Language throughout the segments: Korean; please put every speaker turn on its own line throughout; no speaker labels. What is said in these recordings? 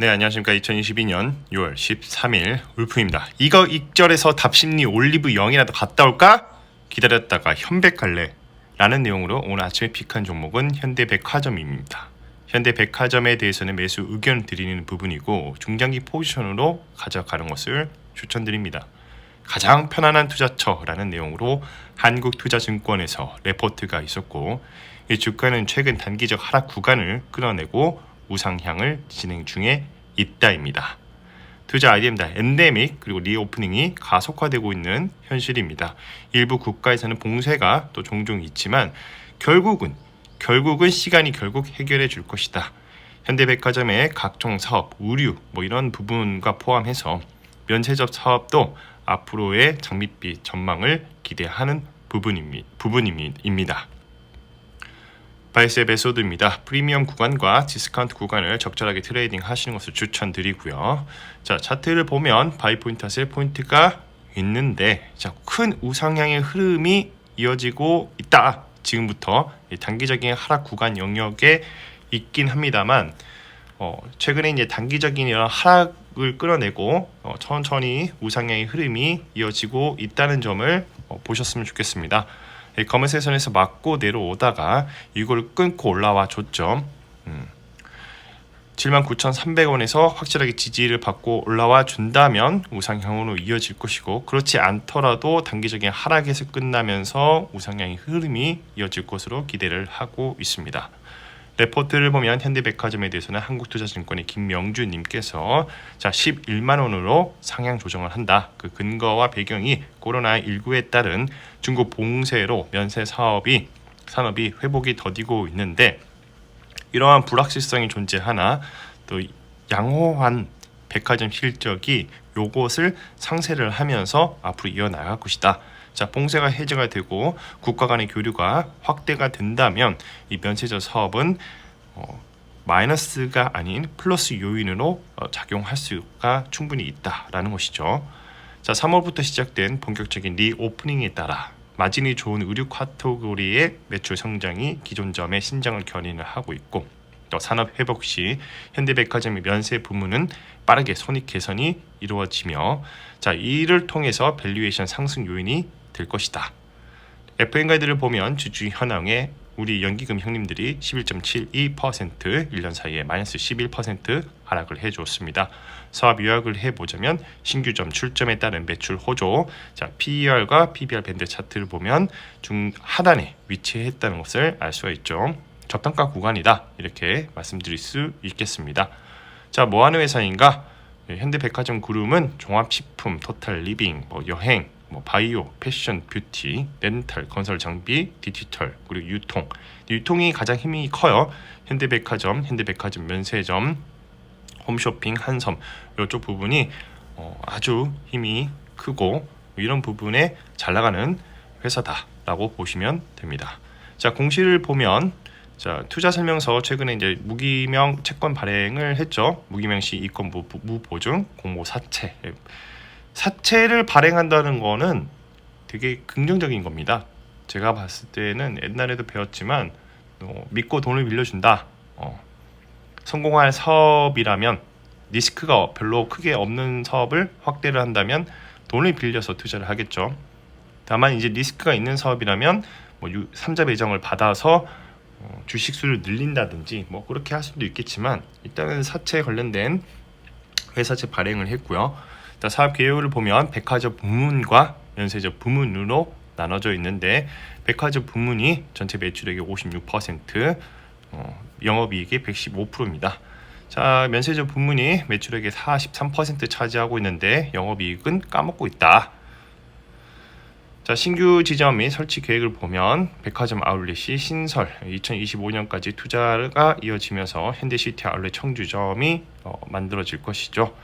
네 안녕하십니까. 2022년 6월 13일 울프입니다. 이거 익절에서 답심리 올리브 0이라도 갔다 올까? 기다렸다가 현백할래 라는 내용으로 오늘 아침에 픽한 종목은 현대백화점입니다. 현대백화점에 대해서는 매수 의견 드리는 부분이고 중장기 포지션으로 가져가는 것을 추천드립니다. 가장 편안한 투자처라는 내용으로 한국투자증권에서 레포트가 있었고 이 주가는 최근 단기적 하락 구간을 끌어내고 우상향을 진행 중에 있다입니다. 투자 아이디어입니다. 엔데믹 그리고 리오프닝이 가속화되고 있는 현실입니다. 일부 국가에서는 봉쇄가 또 종종 있지만 결국은 결국은 시간이 결국 해결해 줄 것이다. 현대백화점의 각종 사업, 의류 뭐 이런 부분과 포함해서 면세점 사업도 앞으로의 장밋빛 전망을 기대하는 부분입니다. 부분입니다. 바이스 에피소드입니다. 프리미엄 구간과 디스카운트 구간을 적절하게 트레이딩 하시는 것을 추천드리고요. 자 차트를 보면 바이 포인트 셀 포인트가 있는데 자, 큰 우상향의 흐름이 이어지고 있다. 지금부터 단기적인 하락 구간 영역에 있긴 합니다만 어, 최근에 이제 단기적인 이런 하락을 끌어내고 어, 천천히 우상향의 흐름이 이어지고 있다는 점을 어, 보셨으면 좋겠습니다. 이 검은색 선에서 맞고 내려오다가 이걸 끊고 올라와 줬죠. 음. 79,300원에서 확실하게 지지를 받고 올라와 준다면 우상향으로 이어질 것이고 그렇지 않더라도 단기적인 하락에서 끝나면서 우상향의 흐름이 이어질 것으로 기대를 하고 있습니다. 레포트를 보면 현대백화점에 대해서는 한국투자증권의 김명주님께서 자 11만 원으로 상향 조정을 한다. 그 근거와 배경이 코로나 19에 따른 중국 봉쇄로 면세 사업이 산업이 회복이 더디고 있는데 이러한 불확실성이 존재하나 또 양호한 백화점 실적이 요것을 상쇄를 하면서 앞으로 이어나갈 것이다. 자, 봉쇄가 해제가 되고 국가 간의 교류가 확대가 된다면 이 면세점 사업은 어, 마이너스가 아닌 플러스 요인으로 어, 작용할 수가 충분히 있다라는 것이죠. 자, 3월부터 시작된 본격적인 리오프닝에 따라 마진이 좋은 의류 카테고리의 매출 성장이 기존 점의 신장을 견인을 하고 있고 또 산업 회복 시 현대백화점의 면세 부문은 빠르게 손익 개선이 이루어지며 자 이를 통해서 밸류에이션 상승 요인이 될 것이다. FN 가이드를 보면 주주 현황에 우리 연기금 형님들이 11.72% 1년 사이에 마이너스 11% 하락을 해줬습니다. 사업 요약을 해보자면 신규점 출점에 따른 매출 호조, 자 PER과 PBR 밴드 차트를 보면 중 하단에 위치했다는 것을 알 수가 있죠. 저단가 구간이다 이렇게 말씀드릴 수 있겠습니다. 자 뭐하는 회사인가? 현대백화점 그룹은 종합식품, 토탈 리빙, 뭐 여행, 뭐 바이오, 패션, 뷰티, 렌탈, 건설 장비, 디지털 그리고 유통 유통이 가장 힘이 커요. 현대백화점, 현대백화점 면세점, 홈쇼핑, 한섬 이쪽 부분이 어, 아주 힘이 크고 이런 부분에 잘 나가는 회사다라고 보시면 됩니다. 자 공시를 보면 자 투자 설명서 최근에 이제 무기명 채권 발행을 했죠. 무기명 시 이권 무, 무보증 공모 사채 사채를 발행한다는 거는 되게 긍정적인 겁니다. 제가 봤을 때는 옛날에도 배웠지만 어, 믿고 돈을 빌려준다. 어, 성공할 사업이라면 리스크가 별로 크게 없는 사업을 확대를 한다면 돈을 빌려서 투자를 하겠죠. 다만 이제 리스크가 있는 사업이라면 뭐 유, 3자 배정을 받아서 어, 주식 수를 늘린다든지 뭐 그렇게 할 수도 있겠지만 일단은 사채 관련된 회사채 발행을 했고요. 사업 개요를 보면 백화점 부문과 면세점 부문으로 나눠져 있는데 백화점 부문이 전체 매출액의 56%, 어, 영업이익이 115%입니다. 자, 면세점 부문이 매출액의 43% 차지하고 있는데 영업이익은 까먹고 있다. 자, 신규 지점 및 설치 계획을 보면 백화점 아울렛이 신설 2025년까지 투자가 이어지면서 현대시티 아울렛 청주점이 어, 만들어질 것이죠.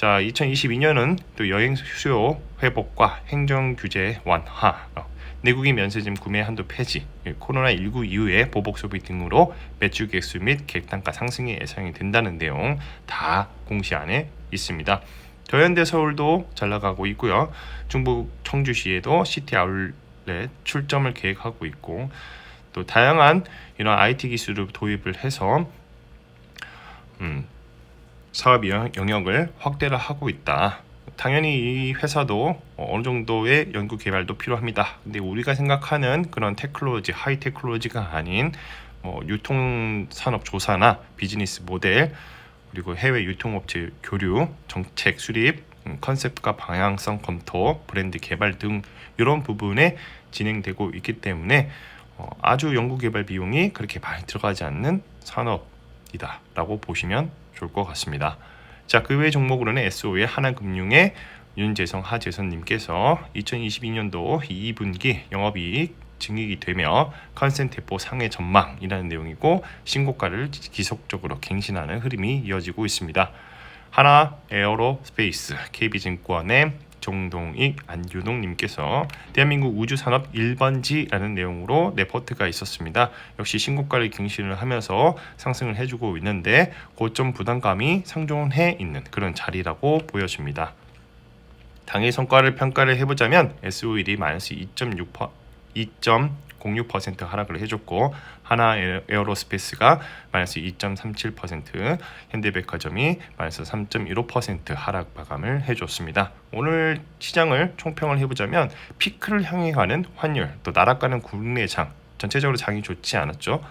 자, 2022년은 또 여행 수요 회복과 행정 규제 완화, 어, 내국인 면세점 구매 한도 폐지, 예, 코로나19 이후에 보복 소비 등으로 매출 개수 및 계획 단가 상승이 예상이 된다는 내용 다 공시 안에 있습니다. 더현대 서울도 잘 나가고 있고요. 중부 청주시에도 시티 아울렛 출점을 계획하고 있고 또 다양한 이런 IT 기술을 도입을 해서 음, 사업 영- 영역을 확대를 하고 있다. 당연히 이 회사도 어느 정도의 연구 개발도 필요합니다. 근데 우리가 생각하는 그런 테크놀로지, 하이 테크놀로지가 아닌 뭐 유통 산업 조사나 비즈니스 모델 그리고 해외 유통업체 교류, 정책 수립, 음, 컨셉과 방향성 검토, 브랜드 개발 등 이런 부분에 진행되고 있기 때문에 어, 아주 연구 개발 비용이 그렇게 많이 들어가지 않는 산업 이다 라고 보시면 좋을 것 같습니다. 자, 그 외 종목으로는 SO의 하나금융의 윤재성 하재선님께서 2022년도 2분기 영업이익 증액이 되며 컨센테포 상해 전망이라는 내용이고 신고가를 지속적으로 갱신하는 흐름이 이어지고 있습니다. 하나 에어로스페이스 KB증권의 정동익 안유동님께서 대한민국 우주산업 1번지라는 내용으로 레포트가 있었습니다. 역시 신고가를 갱신을 하면서 상승을 해주고 있는데 고점 부담감이 상존해 있는 그런 자리라고 보여집니다. 당일 성과를 평가를 해보자면 SO일이 마이너스 2.6% 2.06% 하락을 해줬고 하나 에어- 에어로스페이스가 마이너스 2.37% 현대백화점이 마이너스 3.15% 하락 마감을 해줬습니다. 오늘 시장을 총평을 해보자면 피크를 향해 가는 환율 또 나락가는 국내 장 전체적으로 장이 좋지 않았죠.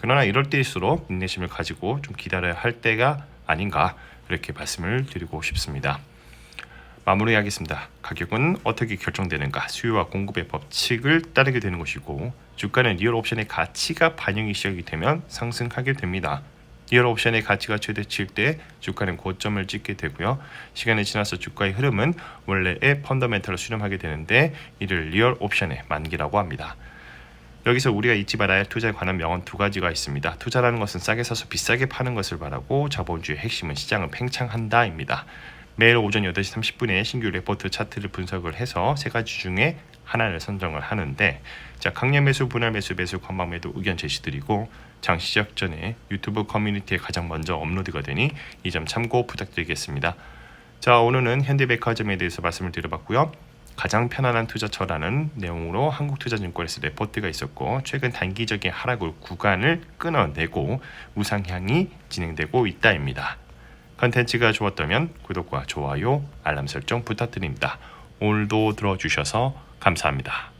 그러나 이럴 때일수록 인내심을 가지고 좀 기다려야 할 때가 아닌가 이렇게 말씀을 드리고 싶습니다. 마무리하겠습니다. 가격은 어떻게 결정되는가? 수요와 공급의 법칙을 따르게 되는 것이고 주가는 리얼 옵션의 가치가 반영이 시작이 되면 상승하게 됩니다. 리얼 옵션의 가치가 최대치일 때 주가는 고점을 찍게 되고요. 시간이 지나서 주가의 흐름은 원래의 펀더멘털을 수렴하게 되는데 이를 리얼 옵션의 만기라고 합니다. 여기서 우리가 잊지 말아야 할 투자에 관한 명언 두 가지가 있습니다. 투자라는 것은 싸게 사서 비싸게 파는 것을 말하고 자본주의 핵심은 시장을 팽창한다입니다. 매일 오전 8시 30분에 신규 레포트 차트를 분석을 해서 세 가지 중에 하나를 선정을 하는데 자 강연 매수, 분할 매수, 매수, 관방 매도 의견 제시드리고 장 시작 전에 유튜브 커뮤니티에 가장 먼저 업로드가 되니 이 점 참고 부탁드리겠습니다. 자 오늘은 현대백화점에 대해서 말씀을 드려봤고요. 가장 편안한 투자처라는 내용으로 한국투자증권에서 레포트가 있었고 최근 단기적인 하락 구간을 끊어내고 우상향이 진행되고 있다입니다. 컨텐츠가 좋았다면 구독과 좋아요, 알람 설정 부탁드립니다. 오늘도 들어주셔서 감사합니다.